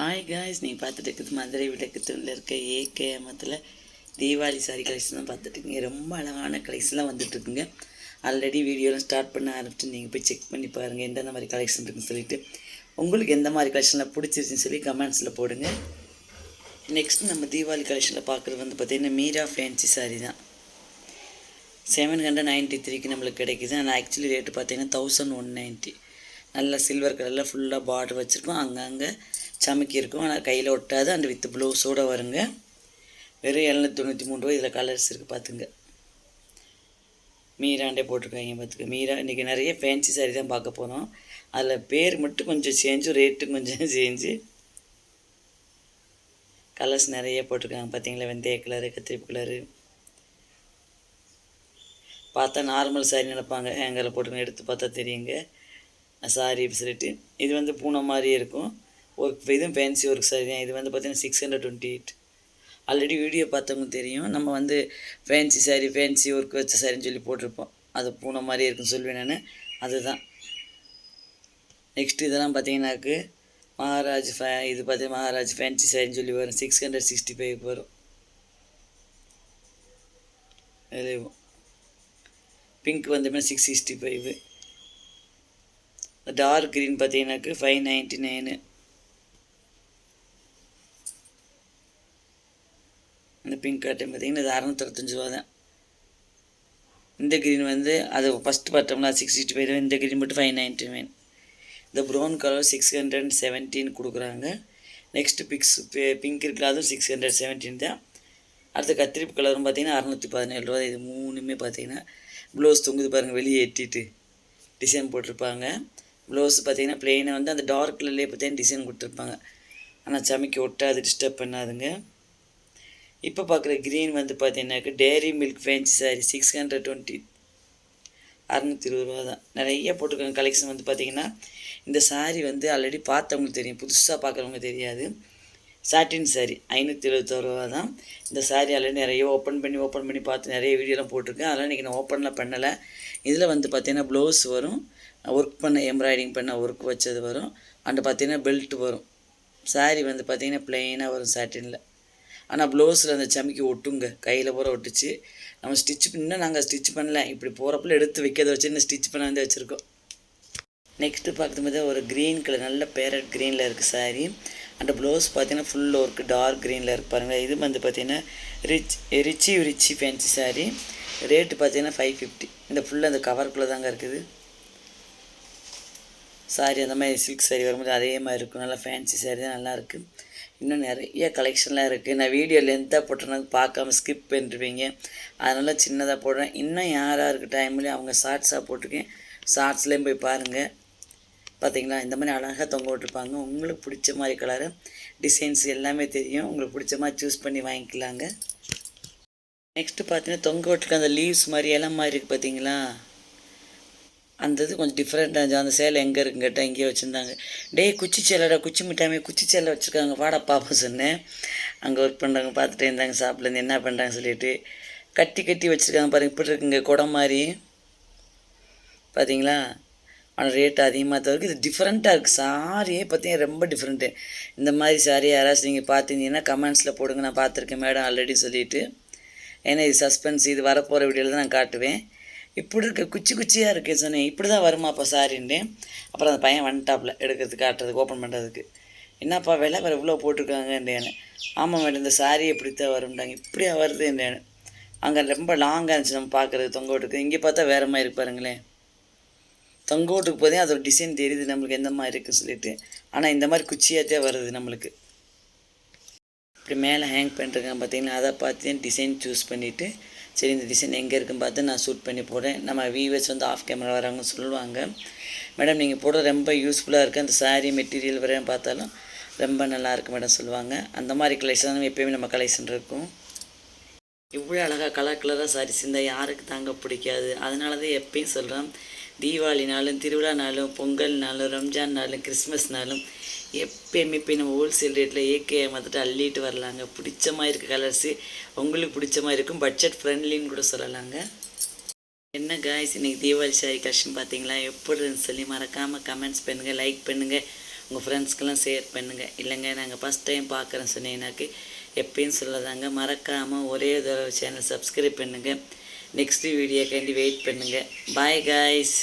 Hi guys நீங்கள் பார்த்துட்டு இருக்குது மதுரை விளக்கத்தூரில் இருக்க ஏகேமத்தில் தீபாவளி சாரி கலெக்ஷன் தான் பார்த்துட்டு இருக்கீங்க. ரொம்ப அழகான கலெக்ஷன்லாம் வந்துட்டுருக்குங்க ஆல்ரெடி வீடியோலாம் ஸ்டார்ட் பண்ண ஆரம்பிச்சு நீங்கள் போய் செக் பண்ணி பாருங்கள் எந்தெந்த மாதிரி கலெக்ஷன் இருக்குன்னு சொல்லிட்டு. உங்களுக்கு எந்த மாதிரி கலெக்ஷனில் பிடிச்சிருச்சுன்னு சொல்லி கமெண்ட்ஸில் போடுங்க. நெக்ஸ்ட் நம்ம தீபாவளி கலெக்ஷனில் பார்க்குறது வந்து பார்த்திங்கன்னா மீரா ஃபேன்சி சாரி தான். செவன் ஹண்ட்ரட் நைன்ட்டி த்ரீக்கு நம்மளுக்கு கிடைக்குது. ஆனால் ஆக்சுவலி ரேட்டு பார்த்தீங்கன்னா தௌசண்ட் ஒன் நைன்ட்டி நல்லா சில்வர் கலரில் ஃபுல்லாக பார்டர் வச்சுருக்கோம். அங்கங்கே சமைக்கி இருக்கும். ஆனால் கையில் ஒட்டாது. அந்த வித் ப்ளவுஸோடு வருங்க. வெறும் எழுநூற்றி தொண்ணூற்றி மூணு ரூபா இதில் கலர்ஸ் இருக்குது பார்த்துங்க மீராண்டே போட்டிருக்காங்க பார்த்துக்க மீரா இன்றைக்கி நிறைய ஃபேன்சி சாரி தான் பார்க்க போகிறோம் அதில் பேர் மட்டும் கொஞ்சம் சேஞ்சு ரேட்டு கொஞ்சம் சேஞ்சு கலர்ஸ் நிறைய போட்டிருக்காங்க பார்த்தீங்களா வெந்தய கலரு கத்திரிப்பு கலரு பார்த்தா நார்மல் சாரி நினைப்பாங்க. ஹேங்கரில் போட்டுங்க எடுத்து பார்த்தா தெரியுங்க. சாரி சொல்லிட்டு இது வந்து பூனை மாதிரி இருக்கும். ஒர்க் இதுவும் ஃபேன்சி ஒர்க் சாரி தான். இது வந்து பார்த்தீங்கன்னா six hundred twenty eight already video பார்த்தவங்க தெரியும். நம்ம வந்து ஃபேன்சி சாரி ஃபேன்சி ஒர்க் வச்ச சாரின்னு சொல்லி போட்டிருப்போம். அது பூனை மாதிரி இருக்குன்னு சொல்லுவேன் நான். அதுதான். நெக்ஸ்ட் இதெல்லாம் பார்த்தீங்கன்னாக்கு மகாராஜ் ஃபே இது பார்த்தீங்கன்னா மகாராஜ் ஃபேன்சி சாரின்னு சொல்லி வரும். சிக்ஸ் ஹண்ட்ரட் சிக்ஸ்டி ஃபைவ் வரும். பிங்க் வந்து six sixty five dark green பார்த்தீங்கன்னாக்கு five ninety nine இந்த பிங்க் காட்டன் பார்த்தீங்கன்னா இது அறநூத்தறுபத்தஞ்சு ரூபா தான். இந்த க்ரீன் வந்து அது ஃபஸ்ட் பார்த்தோம்னா சிக்ஸ் சிக்ஸ்டி ஃபைவ் இந்த க்ரீன் மட்டும் ஃபைவ் நைன்ட்டி நைன் இந்த brown colour six hundred seventeen கொடுக்குறாங்க. நெக்ஸ்ட்டு பிக்ஸ் பிங்க் இருக்குல்ல அதுவும் சிக்ஸ் ஹண்ட்ரட் செவன்டீன் தான். அடுத்து கத்திரிப்பு கலரும் பார்த்தீங்கன்னா அறநூற்றி பதினேழு ரூபா இது மூணுமே பார்த்தீங்கன்னா ப்ளவுஸ் தொங்குது பாருங்கள் வெளியே எட்டிட்டு. டிசைன் போட்டிருப்பாங்க. ப்ளவுஸ் பார்த்தீங்கன்னா பிளெயினை வந்து அந்த டார்க் கலர்லேயே பார்த்தீங்கன்னா டிசைன் கொடுத்துருப்பாங்க. ஆனால் சமைக்க ஒட்டாது டிஸ்டர்ப் பண்ணாதுங்க. இப்போ பார்க்குற க்ரீன் வந்து பார்த்தீங்கன்னாக்க dairy milk fancy sari six hundred twenty அறநூற்றி இருபது ரூபா தான். நிறைய போட்டிருக்காங்க கலெக்ஷன் வந்து பார்த்திங்கன்னா. இந்த சாரீ வந்து ஆல்ரெடி பார்த்தவங்களுக்கு தெரியும். புதுசாக பார்க்குறவங்க தெரியாது. சாட்டின் சாரி ஐநூற்றி எழுபத்தோரு ரூபா தான். இந்த சாரீ ஆல்ரெடி நிறைய ஓப்பன் பண்ணி ஓப்பன் பண்ணி பார்த்து நிறைய வீடியோலாம் போட்டிருக்கேன். அதெல்லாம் இன்றைக்கி நான் ஓப்பன்லாம் பண்ணலை. இதில் வந்து பார்த்திங்கன்னா ப்ளவுஸ் வரும். ஒர்க் பண்ண எம்ப்ராய்டிங் பண்ண ஒர்க் வச்சது வரும். அண்டு பார்த்திங்கன்னா பெல்ட் வரும். சாரீ வந்து பார்த்திங்கன்னா ப்ளெயினாக வரும் சாட்டினில் ஆனால் ப்ளவுஸில் அந்த சமைக்கி ஒட்டுங்க. கையில் பூரா ஒட்டுச்சு. நம்ம ஸ்டிச் இன்னும் நாங்கள் ஸ்டிச் பண்ணல. இப்படி போகிறப்பல எடுத்து வைக்கிறத வச்சு இன்னும் ஸ்டிச் பண்ண வந்து வச்சுருக்கோம். நெக்ஸ்ட்டு பார்க்கும்போது ஒரு க்ரீன் கலர் நல்ல பேரட் க்ரீனில் இருக்குது சாரீ அந்த ப்ளவுஸ் பார்த்தீங்கன்னா ஃபுல் ஒர்க்கு டார்க் க்ரீனில் இருக்குது பாருங்கள் இது வந்து பார்த்தீங்கன்னா rich rich rich fancy sari rate பார்த்தீங்கன்னா ஃபைவ் ஃபிஃப்டி இந்த ஃபுல்லாக அந்த கவருக்குள்ளே தாங்க இருக்குது. சாரி அந்த மாதிரி சில்க் சாரி வரும்போது அதே மாதிரி இருக்கும். நல்லா ஃபேன்சி சாரி தான் நல்லாயிருக்கு இன்னும் நிறைய கலெக்ஷன்லாம் இருக்குது நான் வீடியோ லென்த்தாக போட்டேன்னா பார்க்காம ஸ்கிப் பண்ணிருப்பீங்க. அதனால் சின்னதாக போடுறேன். இன்னும் யாராக இருக்க டைம்லேயும் அவங்க ஷார்ட்ஸாக போட்டிருக்கேன். ஷார்ட்ஸ்லேயும் போய் பாருங்கள் பார்த்தீங்களா இந்த மாதிரி அழகாக தொங்க விட்டுருப்பாங்க. உங்களுக்கு பிடிச்ச மாதிரி கலரு டிசைன்ஸ் எல்லாமே தெரியும். உங்களுக்கு பிடிச்ச மாதிரி சூஸ் பண்ணி வாங்கிக்கலாங்க. நெக்ஸ்ட்டு பார்த்தீங்கன்னா தொங்க விட்டுருக்க அந்த லீவ்ஸ் மாதிரி இலை மாதிரி இருக்குது பார்த்தீங்களா அந்த இது கொஞ்சம் டிஃப்ரெண்ட்டாக இருந்துச்சு. அந்த சேலை எங்கே இருக்குன்னு கேட்டால் வச்சுருந்தாங்க. டேய் குச்சி சேலைடா குச்சி மிட்டாமே குச்சி சேலை வச்சுருக்காங்க. வாடா பாப்பா சொன்னேன். அங்கே ஒர்க் பண்ணுறாங்க பார்த்துட்டே இருந்தாங்க. சாப்பிட்லேருந்து என்ன பண்ணுறாங்க சொல்லிட்டு கட்டி கட்டி வச்சுருக்காங்க பாருங்கள் இப்படி இருக்குங்க குடம் மாதிரி. பார்த்தீங்களா ஆனால் ரேட் அதிகமாக தவிர்க்கு இது டிஃப்ரெண்ட்டாக இருக்குது சாரியே பார்த்தீங்கன்னா ரொம்ப டிஃப்ரெண்ட்டு இந்த மாதிரி சாரி யாராச்சும் நீங்கள் பார்த்தீங்கன்னா கமெண்ட்ஸில் போடுங்க. நான் பார்த்துருக்கேன் மேடம் ஆல்ரெடி சொல்லிவிட்டு ஏன்னா இது சஸ்பென்ஸ் இது வரப்போகிற வீடியோவில் தான் நான் காட்டுவேன். இப்படி இருக்க குச்சி குச்சியாக இருக்கே சொன்னேன் இப்படி தான் வருமா அப்போ சாரின்னு அப்புறம் அந்த பையன் வந்துட்டாப்புல எடுக்கிறதுக்கு காட்டுறதுக்கு ஓப்பன் பண்ணுறதுக்கு என்னப்பா விலை வேறு இவ்வளோ போட்டிருக்காங்கன்றேன்னு. ஆமாம் மேடம் இந்த சாரி எப்படி தான் வரும்டாங்க இப்படியா வருதுன்றேன்னு. அங்கே ரொம்ப லாங்காக இருந்துச்சு நம்ம பார்க்குறது தொங்க இங்கே பார்த்தா வேறு மாதிரி இருப்பாருங்களேன் தொங்க விட்டுக்கு போதே அதோட டிசைன் தெரியுது நம்மளுக்கு எந்த மாதிரி இருக்குன்னு சொல்லிட்டு. ஆனால் இந்த மாதிரி குச்சியாகத்தே வருது நம்மளுக்கு. இப்படி மேலே ஹேங் பண்ணிட்டுருக்கேன் பார்த்தீங்கன்னா அதை பார்த்து டிசைன் சூஸ் பண்ணிவிட்டு சரி இந்த டிசைன் எங்கே இருக்குன்னு பார்த்து நான் ஷூட் பண்ணி போடுறேன். நம்ம வியூவர்ஸ் வந்து ஆஃப் கேமரா வராங்கன்னு சொல்லுவாங்க. மேடம் நீங்கள் போடுறது ரொம்ப யூஸ்ஃபுல்லாக இருக்குது அந்த சாரீ மெட்டீரியல் வரையும் பார்த்தாலும் ரொம்ப நல்லா இருக்குது மேடம் சொல்லுவாங்க. அந்த மாதிரி கலெக்ஷன் எப்போயுமே நம்ம கலெக்ஷன் இருக்கும். இவ்வளோ அழகாக கலர் கலராக சாரீஸ் இருந்தால் யாருக்கு தாங்க பிடிக்காது? அதனால தான் எப்பயும் சொல்கிறேன் தீபாவளினாலும் திருவிழானாலும் பொங்கல்னாலும் ரம்ஜான்னாலும் கிறிஸ்மஸ்னாலும் எப்பயுமே போய் நம்ம ஹோல்சேல் ரேட்டில் ஏகே வந்துட்டு அள்ளிட்டு வரலாங்க. பிடிச்ச மாதிரி இருக்க கலர்ஸு. உங்களுக்கு பிடிச்ச மாதிரி இருக்கும். பட்ஜெட் ஃப்ரெண்ட்லின்னு கூட சொல்லலாங்க. என்ன காய்ஸ் இன்றைக்கி தீபாவளி சாரி கலெக்ஷன் பார்த்தீங்களா? எப்படி சொல்லி மறக்காமல் கமெண்ட்ஸ் பண்ணுங்கள் லைக் பண்ணுங்கள் உங்கள் ஃப்ரெண்ட்ஸ்க்கெல்லாம் ஷேர் பண்ணுங்கள் இல்லைங்க நாங்கள் ஃபஸ்ட் டைம் பார்க்குறேன் சொன்னீங்கன்னாக்கு எப்பயும் சொல்லதாங்க மறக்காமல் ஒரே தடவை சேனல் சப்ஸ்கிரைப் பண்ணுங்கள் நெக்ஸ்ட் வீடியோக்காண்டி வெயிட் பண்ணுங்கள் பாய் காய்ஸ்